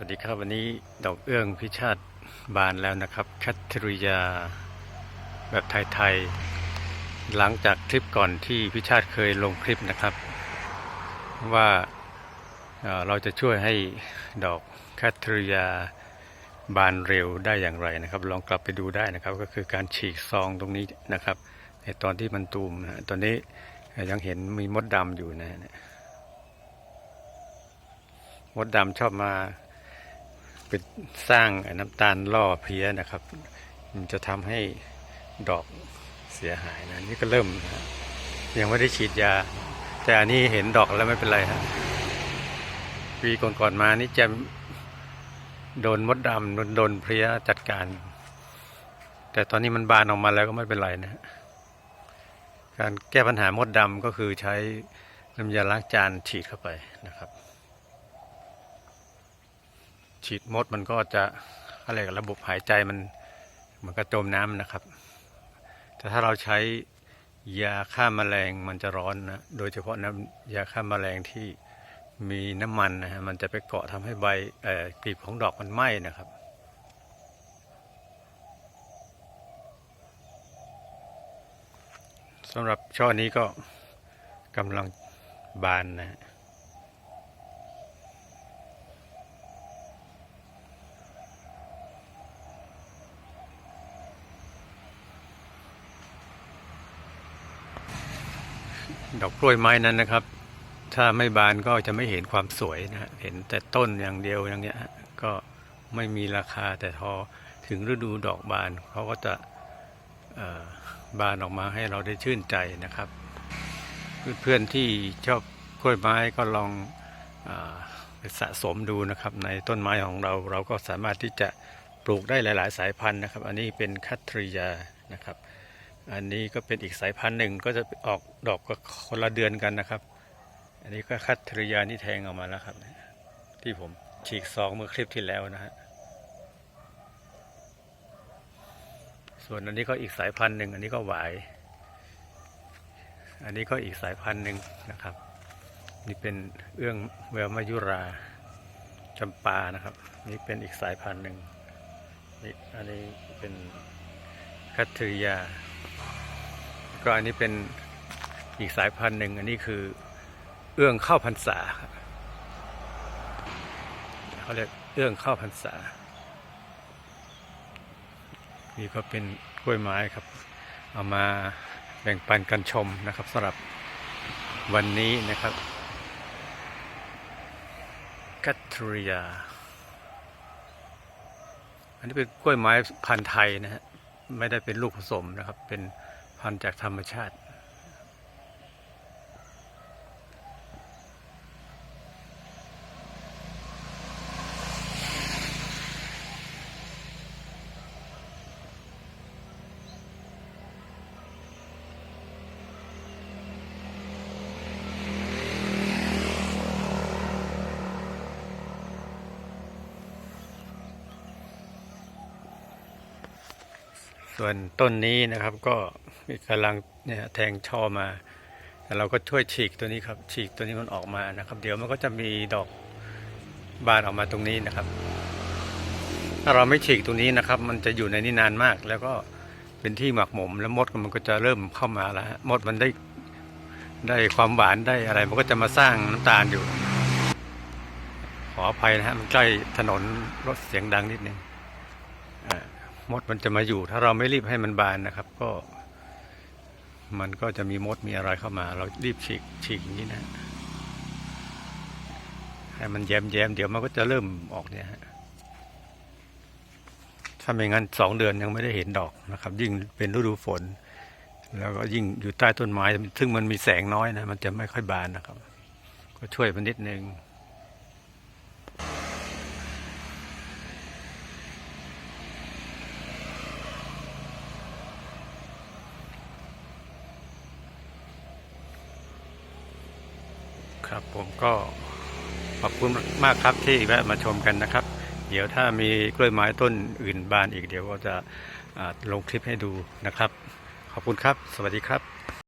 วัสดีครับวันนี้ดอกเอื้องพิชาติบานแล้วนะครับแคทริยาแบบไทยๆหลังจากคลิปก่อนที่พิชาติเคยลงคลิปนะครับ ว่าเอ่อเราจะช่วยให้ดอกแคทริยาบานเร็วได้อย่างไรนะครับ ลองกลับไปดูได้นะครับ ก็คือการฉีกซองตรงนี้นะครับในตอนที่มันตูมนะตอนนี้ยังเห็นมีมดดำอยู่นะฮะมดดำชอบมา เป็นสร้างน้ำตาลล่อเพี้ยนะครับ มันจะทำให้ดอกเสียหายนะนี่ก็เริ่มนะยังไม่ได้ฉีดยา แต่อันนี้เห็นดอกแล้วไม่เป็นไรฮะปีก่อนๆมานี่จะโดนมดดำโดนโดนเพลี้ยจัดการ แต่ตอนนี้มันบานออกมาแล้วก็ไม่เป็นไรนะฮะการแก้ปัญหามดดำก็คือใช้น้ำยาล้างจานฉีดเข้าไปนะครับ ฉีดมดมันก็จะอะไรกับระบบหายใจมันมันก็จมน้ำนะครับ แต่ถ้าเราใช้ยาฆ่าแมลงมันจะร้อนนะ โดยเฉพาะน้ำยาฆ่าแมลงที่มีน้ำมันนะฮะมันจะไปเกาะทำให้ใบเอ่อกลีบของดอกมันไหม้นะครับสำหรับช่อนี้ก็กำลังบานนะ ดอกกล้วยไม้นั้นนะครับ ถ้าไม่บานก็จะไม่เห็นความสวยนะเห็นแต่ต้นอย่างเดียวอย่างเงี้ยก็ไม่มีราคาแต่พอถึงฤดูดอกบานเขาก็จะบานออกมาให้เราได้ชื่นใจนะครับ เพื่อนๆที่ชอบกล้วยไม้ก็ลองอาไปสะสมดูนะครับ ในต้นไม้ของเราเราก็สามารถที่จะปลูกได้หลาย ๆ สายพันธุ์นะครับ อันนี้เป็นคัตริยานะครับ อันนี้ก็เป็นอีกสายพันธุ์หนึ่งก็จะออกดอกก็คนละเดือนกันนะครับ อันนี้ก็คัตริยานี่แทงออกมาแล้วครับ ที่ผมฉีกซองเมื่อคลิปที่แล้วนะฮะส่วนอันนี้ก็อีกสายพันธุ์หนึ่งอันนี้ก็หวาย อันนี้ก็อีกสายพันธุ์หนึ่งนะครับ นี่เป็นเอื้องเวลมายุราจำปานะครับ นี่เป็นอีกสายพันธุ์หนึ่งนี่อันนี้เป็นคัตริยา ก็อันนี้เป็นอีกสายพันธุ์หนึ่งอันนี้คือเอื้องข้าวพรรษาครับเขาเรียกเอื้องข้าวพรรษา นี่ก็เป็นกล้วยไม้ครับ เอามาแบ่งปันกันชมนะครับสำหรับวันนี้นะครับกัตริยาอันนี้เป็นกล้วยไม้พันธุ์ไทยนะฮะ ไม่ได้เป็นลูกผสมนะครับ เป็นพันธุ์จากธรรมชาติ ส่วนต้นนี้นะครับก็กำลังเนี่ยแทงช่อมา แต่เราก็ช่วยฉีกตัวนี้ครับ ฉีกตัวนี้มันออกมานะครับ เดี๋ยวมันก็จะมีดอกบานออกมาตรงนี้นะครับ ถ้าเราไม่ฉีกตรงนี้นะครับ มันจะอยู่ในนี้นานมาก แล้วก็เป็นที่หมักหมม แล้วมดมันก็จะเริ่มเข้ามาแล้วมดมันได้ได้ความหวานได้อะไร มันก็จะมาสร้างน้ำตาลอยู่ ขออภัยนะฮะมันใกล้ถนนรถเสียงดังนิดนึงอ่า มดมันจะมาอยู่ ถ้าเราไม่รีบให้มันบานนะครับ ก็ มันก็จะมีมดมีอะไรเข้ามา เรารีบฉีกฉีกอย่างนี้นะให้มันแยมแยมเดี๋ยวมันก็จะเริ่มออกเนี่ยฮะถ้าไม่งั้นสองเดือนยังไม่ได้เห็นดอกนะครับ ยิ่งเป็นฤดูฝน แล้วก็ยิ่งอยู่ใต้ต้นไม้ ซึ่งมันมีแสงน้อยนะ มันจะไม่ค่อยบานนะครับ ก็ช่วยมันนิดนึง ครับผมก็ขอบคุณมากครับที่แวะมาชมกันนะครับ เดี๋ยวถ้ามีกล้วยไม้ต้นอื่นบานอีกเดี๋ยวก็จะลงคลิปให้ดูนะครับ ขอบคุณครับ สวัสดีครับ